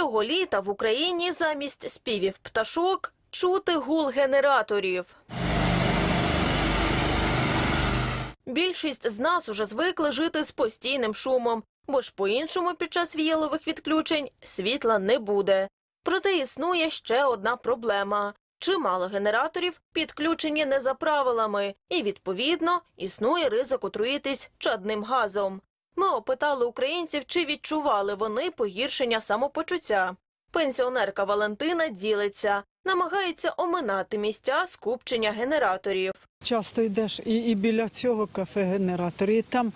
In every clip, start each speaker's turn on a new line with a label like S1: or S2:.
S1: Цього літа в Україні замість співів пташок чути гул генераторів. Більшість з нас уже звикли жити з постійним шумом, бо ж по-іншому під час віялових відключень світла не буде. Проте існує ще одна проблема. Чимало генераторів підключені не за правилами, і, відповідно, існує ризик отруїтись чадним газом. Ми опитали українців, чи відчували вони погіршення самопочуття. Пенсіонерка Валентина ділиться, намагається оминати місця скупчення генераторів.
S2: Часто йдеш і, і біля цього кафе-генератор, і там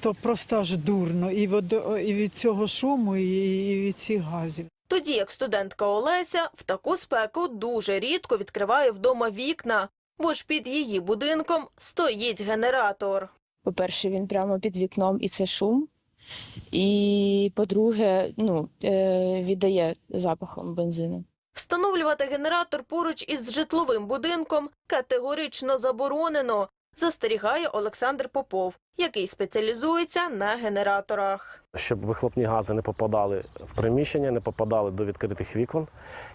S2: то просто аж дурно, і, водо, і від цього шуму, і, і від цих газів.
S1: Тоді як студентка Олеся в таку спеку дуже рідко відкриває вдома вікна, бо ж під її будинком стоїть генератор.
S3: По-перше, він прямо під вікном, і це шум. І по-друге, ну, е, віддає запахом бензину.
S1: Встановлювати генератор поруч із житловим будинком категорично заборонено, застерігає Олександр Попов, який спеціалізується на генераторах.
S4: щоб вихлопні гази не попадали в приміщення, не попадали до відкритих вікон.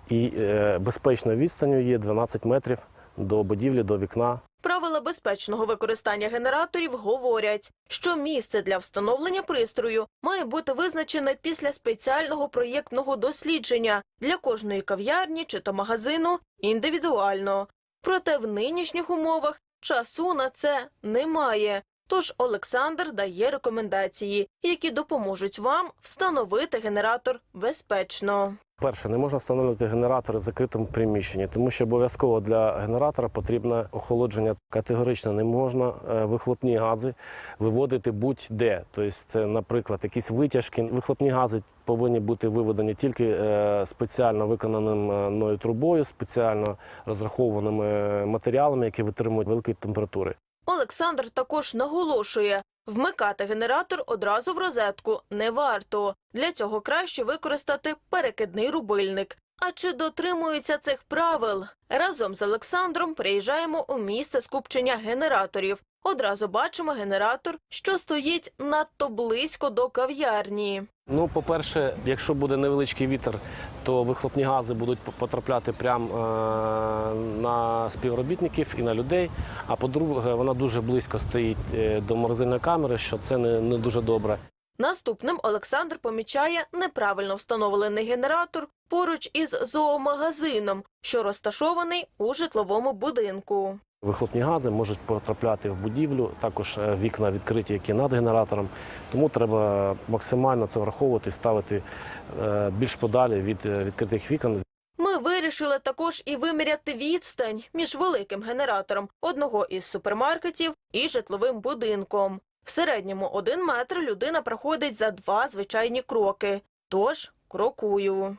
S4: І е, безпечною відстанню є 12 метрів до будівлі, до вікна.
S1: Правила безпечного використання генераторів говорять, що місце для встановлення пристрою має бути визначене після спеціального проєктного дослідження для кожної кав'ярні чи то магазину індивідуально. Проте в нинішніх умовах часу на це немає. Тож Олександр дає рекомендації, які допоможуть вам встановити генератор безпечно.
S4: Перше, не можна встановлювати генератори в закритому приміщенні, тому що обов'язково для генератора потрібне охолодження. Категорично не можна е, вихлопні гази виводити будь-де. Тобто, наприклад, якісь витяжки. Вихлопні гази повинні бути виведені тільки е, спеціально виконаним е, трубою, спеціально розрахованими матеріалами, які витримують великі температури.
S1: Олександр також наголошує, вмикати генератор одразу в розетку не варто. Для цього краще використати перекидний рубильник. А чи дотримуються цих правил? Разом з Олександром приїжджаємо у місце скупчення генераторів. Одразу бачимо генератор, що стоїть надто близько до кав'ярні.
S4: Ну, по-перше, якщо буде невеличкий вітер, то вихлопні гази будуть потрапляти прямо е, на співробітників і на людей. А по-друге, вона дуже близько стоїть е, до морозильної камери, що це не, не дуже добре.
S1: Наступним Олександр помічає неправильно встановлений генератор поруч із зоомагазином, що розташований у житловому будинку.
S4: Вихлопні гази можуть потрапляти в будівлю, також е, вікна відкриті, які над генератором. Тому треба максимально це враховувати, ставити е, більш подалі від е, відкритих вікон.
S1: Ми вирішили також і виміряти відстань між великим генератором одного із супермаркетів і житловим будинком. В середньому один метр людина проходить за два звичайні кроки. Тож крокую.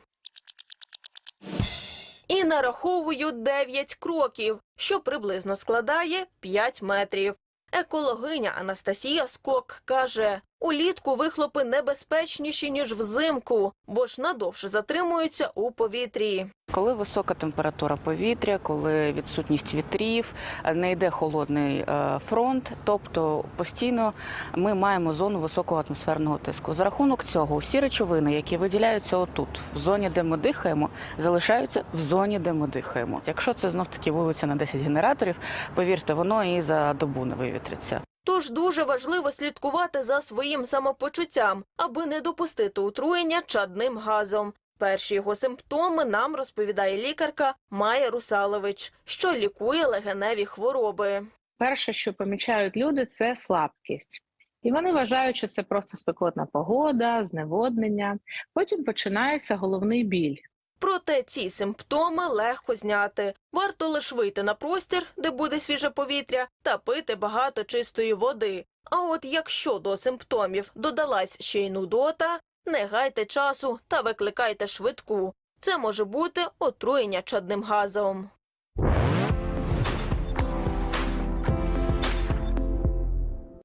S1: І нараховую 9 кроків, що приблизно складає 5 метрів. Екологиня Анастасія Скок каже, улітку вихлопи небезпечніші, ніж взимку, бо ж надовше затримуються у повітрі.
S5: Коли висока температура повітря, коли відсутність вітрів, не йде холодний е, фронт, тобто постійно ми маємо зону високого атмосферного тиску. За рахунок цього всі речовини, які виділяються отут, в зоні, де ми дихаємо, залишаються в зоні, де ми дихаємо. Якщо це знов таки вулиця на 10 генераторів, повірте, воно і за добу не вивітриться.
S1: Тож дуже важливо слідкувати за своїм самопочуттям, аби не допустити отруєння чадним газом. Перші його симптоми нам розповідає лікарка Майя Русалович, що лікує легеневі хвороби.
S6: перше, що помічають люди, це слабкість. І вони вважають, що це просто спекотна погода, зневоднення. Потім починається головний біль.
S1: Проте ці симптоми легко зняти. Варто лише вийти на простір, де буде свіже повітря, та пити багато чистої води. А от якщо до симптомів додалась ще й нудота, не гайте часу та викликайте швидку. Це може бути отруєння чадним газом.